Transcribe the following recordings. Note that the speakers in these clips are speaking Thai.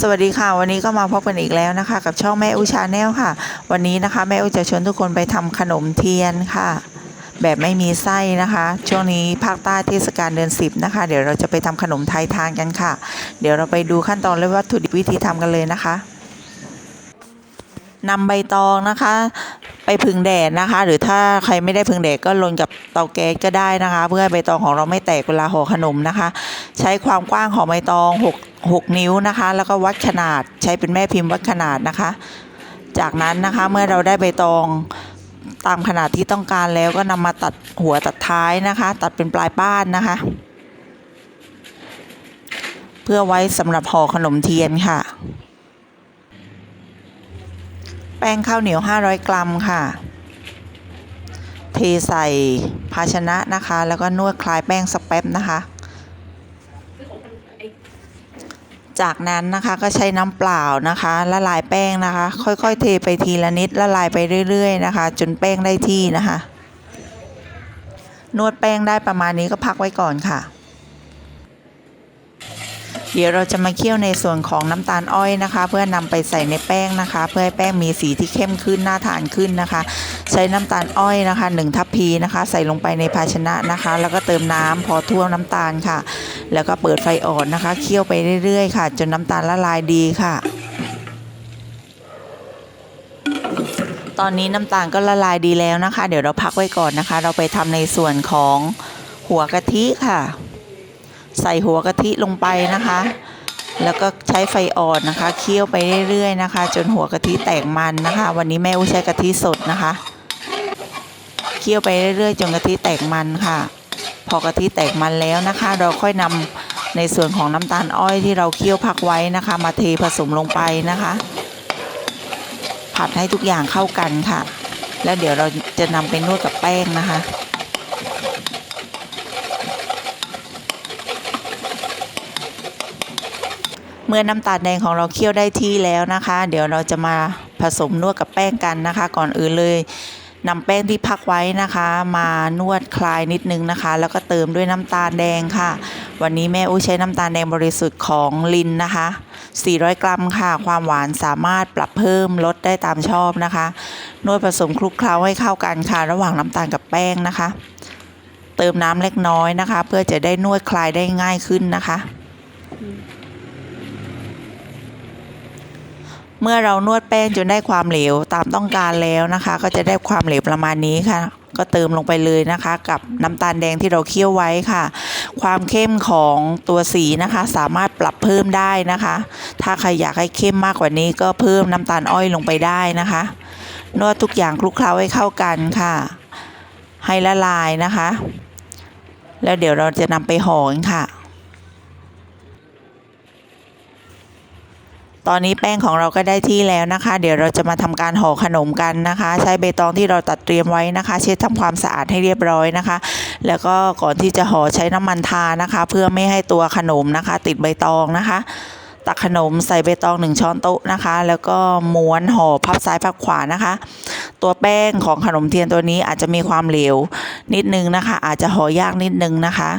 สวัสดีค่ะ วันนี้ก็มาพบกันอีกแล้วนะคะ กับช่องแม่อุชาแนลค่ะ วันนี้นะคะ แม่อุจะชวนทุกคนไปทำขนมเทียนค่ะ แบบไม่มีไส้นะคะ ช่วงนี้ภาคใต้เทศกาลเดือนสิบนะคะ เดี๋ยวเราจะไปทำขนมไทยทานกันค่ะ เดี๋ยวเราไปดูขั้นตอนและวัตถุดิบวิธีทำกันเลยนะคะนำใบตองนะคะ ไปพึ่งแดดนะคะ หรือถ้าใครไม่ได้พึ่งแดดก็ลนกับเตาแก๊สก็ได้นะคะ เพื่อให้ใบตองของเราไม่แตกเวลาห่อขนมนะคะ ใช้ความกว้างของใบตอง6 6นิ้วนะคะ แล้วก็วัดขนาดใช้เป็นแม่พิมพ์วัดขนาดนะคะ จากนั้นนะคะเมื่อเราได้ใบตองตามขนาดที่ต้องการแล้วก็นำมาตัดหัวตัดท้ายนะคะ ตัดเป็นปลายป้านนะคะ เพื่อไว้สำหรับห่อขนมเทียนค่ะ แป้งข้าวเหนียว 500 กรัมค่ะ เทใส่ภาชนะนะคะ แล้วก็นวดคลายแป้งสักแป๊บนะคะ จากนั้นนะคะก็ใช้น้ำเปล่านะคะละลายแป้งนะคะ ค่อยๆ เทไปทีละนิดละลายไปเรื่อยๆนะคะ จนแป้งได้ที่นะคะ นวดแป้งได้ประมาณนี้ก็พักไว้ก่อนค่ะ เดี๋ยวเราจะมาเคี่ยวในส่วนของน้ำตาลอ้อยนะคะ เพื่อนำไปใส่ในแป้งนะคะ เพื่อให้แป้งมีสีที่เข้มขึ้นน่าทานขึ้นนะคะ ใช้น้ำตาลอ้อยนะคะ1ทัพพีนะคะ ใส่ลงไปในภาชนะนะคะ แล้วก็เติมน้ำพอท่วมน้ำตาลค่ะ แล้วก็เปิดไฟอ่อนนะคะเคี่ยวไปเรื่อยๆค่ะ จนน้ำตาลละลายดีค่ะตอนนี้น้ำตาลก็ละลายดีแล้วนะคะ เดี๋ยวเราพักไว้ก่อนนะคะ เราไปทำในส่วนของหัวกะทิค่ะ ใส่หัวกะทิลงไปนะคะ แล้วก็ใช้ไฟอ่อนนะคะ เคี่ยวไปเรื่อยๆนะคะ จนหัวกะทิแตกมันนะคะ วันนี้แม่อุ้ใช้กะทิสดนะคะ เคี่ยวไปเรื่อยๆ จนกะทิแตกมันค่ะ พอกะทิแตกมันแล้วนะคะ เราค่อยนำในส่วนของน้ำตาลอ้อยที่เราเคี่ยวพักไว้นะคะ มาเทผสมลงไปนะคะ ผัดให้ทุกอย่างเข้ากันค่ะ แล้วเดี๋ยวเราจะนำไปนวดกับแป้งนะคะ เมื่อน้ำตาลแดงของเราเคี่ยวได้ที่แล้วนะคะ เดี๋ยวเราจะมาผสมนวดกับแป้งกันนะคะ ก่อนอื่นเลยนำแป้งที่พักไว้นะคะ มานวดคลายนิดนึงนะคะ แล้วก็เติมด้วยน้ำตาลแดงค่ะ วันนี้แม่อุ้ยใช้น้ำตาลแดงบริสุทธิ์ของลินนะคะ 400 กรัมค่ะ ความหวานสามารถปรับเพิ่มลดได้ตามชอบนะคะ นวดผสมคลุกเคล้าให้เข้ากันค่ะ ระหว่างน้ำตาลกับแป้งนะคะ เติมน้ำเล็กน้อยนะคะ เพื่อจะได้นวดคลายได้ง่ายขึ้นนะคะ เมื่อเรานวดแป้งจนได้ความเหลวตามต้องการแล้วนะคะ ก็จะได้ความเหลวประมาณนี้ค่ะ ก็เติมลงไปเลยนะคะ กับน้ำตาลแดงที่เราเคี่ยวไว้ค่ะ ความเข้มของตัวสีนะคะ สามารถปรับเพิ่มได้นะคะ ถ้าใครอยากให้เข้มมากกว่านี้ก็เพิ่มน้ำตาลอ้อยลงไปได้นะคะ นวดทุกอย่างคลุกเคล้าให้เข้ากันค่ะ ให้ละลายนะคะ แล้วเดี๋ยวเราจะนำไปห่อค่ะ ตอนนี้แป้งของเราก็ได้ที่แล้วนะคะ เดี๋ยวเราจะมาทำการห่อขนมกันนะคะ ใช้ใบตองที่เราตัดเตรียมไว้นะคะ เช็ดทำความสะอาดให้เรียบร้อยนะคะ แล้วก็ก่อนที่จะห่อใช้น้ำมันทานะคะ เพื่อไม่ให้ตัวขนมนะคะ ติดใบตองนะคะตักขนมใส่ใบตองหนึ่งช้อนโต๊ะนะคะ แล้วก็ม้วนห่อพับซ้ายพับขวานะคะ ตัวแป้งของขนมเทียนตัวนี้อาจจะมีความเหลวนิดนึงนะคะ อาจจะห่อยากนิดนึงนะคะ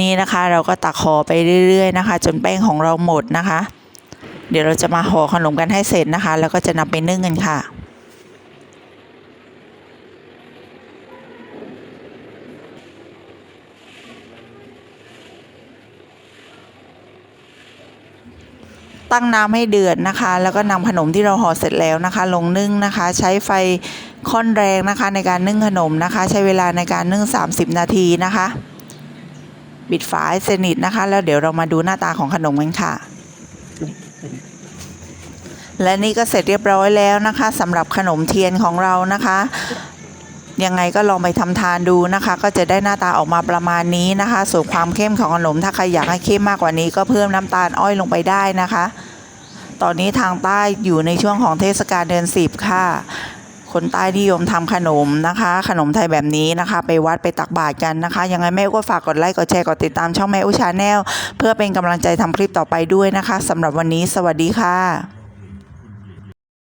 นี่นะคะเราก็ตักห่อไปเรื่อยๆนะคะ จนแป้งของเราหมดนะคะ เดี๋ยวเราจะมาห่อขนมกันให้เสร็จนะคะ แล้วก็จะนำไปนึ่งกันค่ะตั้งน้ำให้เดือดนะคะ แล้วก็นำขนมที่เราห่อเสร็จแล้วนะคะ ลงนึ่งนะคะ ใช้ไฟค่อนแรงนะคะ ในการนึ่งขนมนะคะ ใช้เวลาในการนึ่ง 30 นาทีนะคะ ปิดฝาให้สนิทนะคะ แล้วเดี๋ยวเรามาดูหน้าตาของขนมกันค่ะ และนี่ก็เสร็จเรียบร้อยแล้วนะคะสำหรับขนมเทียนของเรานะคะ ยังไงก็ลองไปทำทานดูนะคะ ก็จะได้หน้าตาออกมาประมาณนี้นะคะ ส่วนความเข้มของขนม ถ้าใครอยากให้เข้มมากกว่านี้ ก็เพิ่มน้ำตาลอ้อยลงไปได้นะคะ ตอนนี้ทางใต้อยู่ในช่วงของเทศกาลเดือนสิบค่ะ คนใต้นิยมทำขนมนะคะ ขนมไทยแบบนี้นะคะ ไปวัดไปตักบาตรกันนะคะ ยังไงแม่ก็ฝากกดไลค์กดแชร์กดติดตามช่องแม่อุชาแนลเพื่อเป็นกำลังใจทำคลิปต่อไปด้วยนะคะสำหรับวันนี้สวัสดีค่ะ